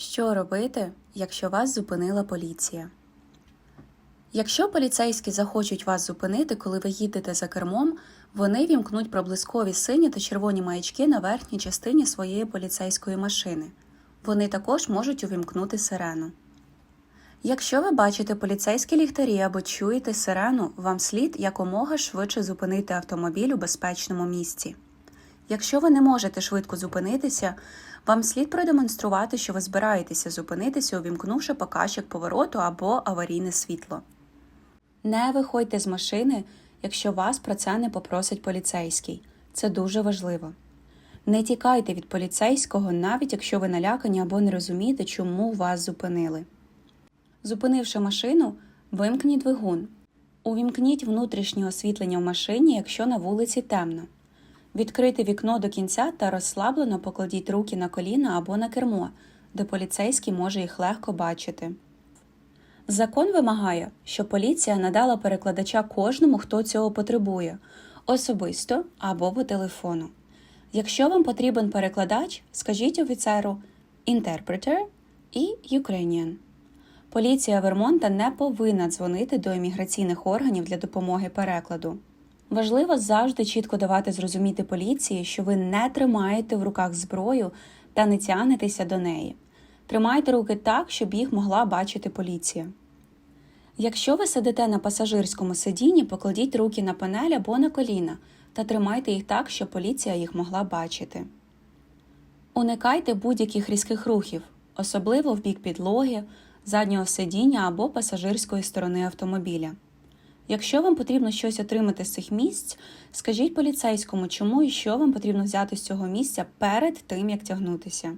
Що робити, якщо вас зупинила поліція? Якщо поліцейські захочуть вас зупинити, коли ви їдете за кермом, вони вімкнуть проблискові сині та червоні маячки на верхній частині своєї поліцейської машини. Вони також можуть увімкнути сирену. Якщо ви бачите поліцейські ліхтарі або чуєте сирену, вам слід якомога швидше зупинити автомобіль у безпечному місці. Якщо ви не можете швидко зупинитися, вам слід продемонструвати, що ви збираєтеся зупинитися, увімкнувши показчик повороту або аварійне світло. Не виходьте з машини, якщо вас про це не попросить поліцейський. Це дуже важливо. Не тікайте від поліцейського, навіть якщо ви налякані або не розумієте, чому вас зупинили. Зупинивши машину, вимкніть двигун. Увімкніть внутрішнє освітлення в машині, якщо на вулиці темно. Відкрийте вікно до кінця та розслаблено покладіть руки на коліна або на кермо, де поліцейський може їх легко бачити. Закон вимагає, щоб поліція надала перекладача кожному, хто цього потребує, особисто або по телефону. Якщо вам потрібен перекладач, скажіть офіцеру «Interpreter» і «Ukrainian». Поліція Вермонта не повинна дзвонити до імміграційних органів для допомоги перекладу. Важливо завжди чітко давати зрозуміти поліції, що ви не тримаєте в руках зброю та не тягнетеся до неї. Тримайте руки так, щоб їх могла бачити поліція. Якщо ви сидите на пасажирському сидінні, покладіть руки на панель або на коліна та тримайте їх так, щоб поліція їх могла бачити. Уникайте будь-яких різких рухів, особливо в бік підлоги, заднього сидіння або пасажирської сторони автомобіля. Якщо вам потрібно щось отримати з цих місць, скажіть поліцейському, чому і що вам потрібно взяти з цього місця перед тим, як тягнутися.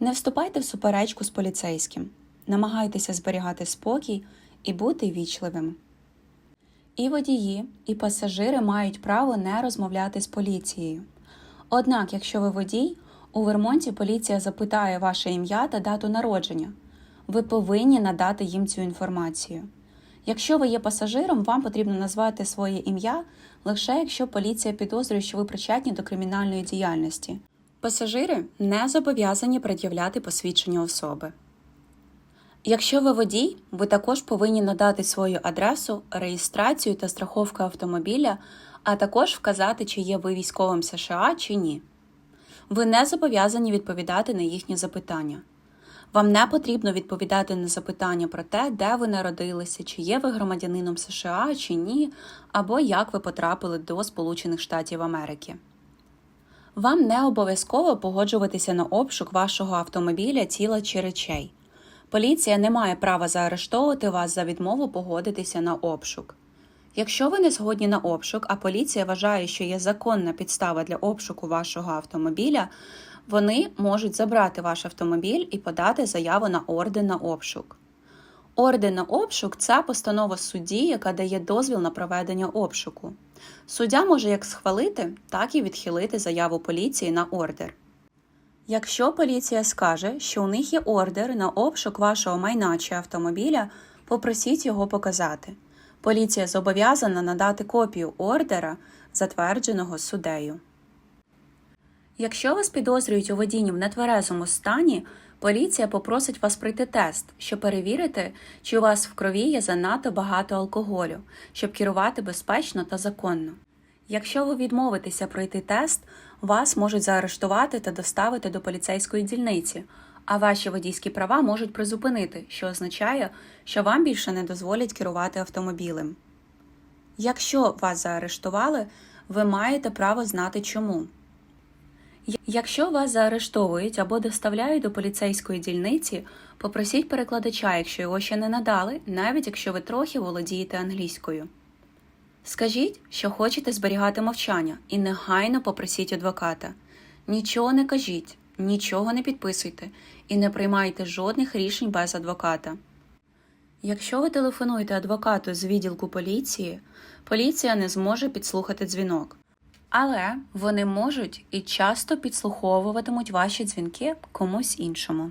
Не вступайте в суперечку з поліцейським. Намагайтеся зберігати спокій і бути вічливим. І водії, і пасажири мають право не розмовляти з поліцією. Однак, якщо ви водій, у Вермонті поліція запитає ваше ім'я та дату народження. Ви повинні надати їм цю інформацію. Якщо ви є пасажиром, вам потрібно назвати своє ім'я лише якщо поліція підозрює, що ви причетні до кримінальної діяльності. Пасажири не зобов'язані пред'являти посвідчення особи. Якщо ви водій, ви також повинні надати свою адресу, реєстрацію та страховку автомобіля, а також вказати, чи є ви військовим США чи ні. Ви не зобов'язані відповідати на їхні запитання. Вам не потрібно відповідати на запитання про те, де ви народилися, чи є ви громадянином США чи ні, або як ви потрапили до Сполучених Штатів Америки. Вам не обов'язково погоджуватися на обшук вашого автомобіля, тіла чи речей. Поліція не має права заарештовувати вас за відмову погодитися на обшук. Якщо ви не згодні на обшук, а поліція вважає, що є законна підстава для обшуку вашого автомобіля, вони можуть забрати ваш автомобіль і подати заяву на орден на обшук. Орден на обшук це постанова судді, яка дає дозвіл на проведення обшуку. Суддя може як схвалити, так і відхилити заяву поліції на ордер. Якщо поліція скаже, що у них є ордер на обшук вашого майна чи автомобіля, попросіть його показати. Поліція зобов'язана надати копію ордера, затвердженого суддею. Якщо вас підозрюють у водінні в нетверезому стані, поліція попросить вас пройти тест, щоб перевірити, чи у вас в крові є занадто багато алкоголю, щоб керувати безпечно та законно. Якщо ви відмовитеся пройти тест, вас можуть заарештувати та доставити до поліцейської дільниці, а ваші водійські права можуть призупинити, що означає, що вам більше не дозволять керувати автомобілем. Якщо вас заарештували, ви маєте право знати чому. Якщо вас заарештовують або доставляють до поліцейської дільниці, попросіть перекладача, якщо його ще не надали, навіть якщо ви трохи володієте англійською. Скажіть, що хочете зберігати мовчання, і негайно попросіть адвоката. Нічого не кажіть, нічого не підписуйте і не приймайте жодних рішень без адвоката. Якщо ви телефонуєте адвокату з відділку поліції, поліція не зможе підслухати дзвінок. Але вони можуть і часто підслуховуватимуть ваші дзвінки комусь іншому.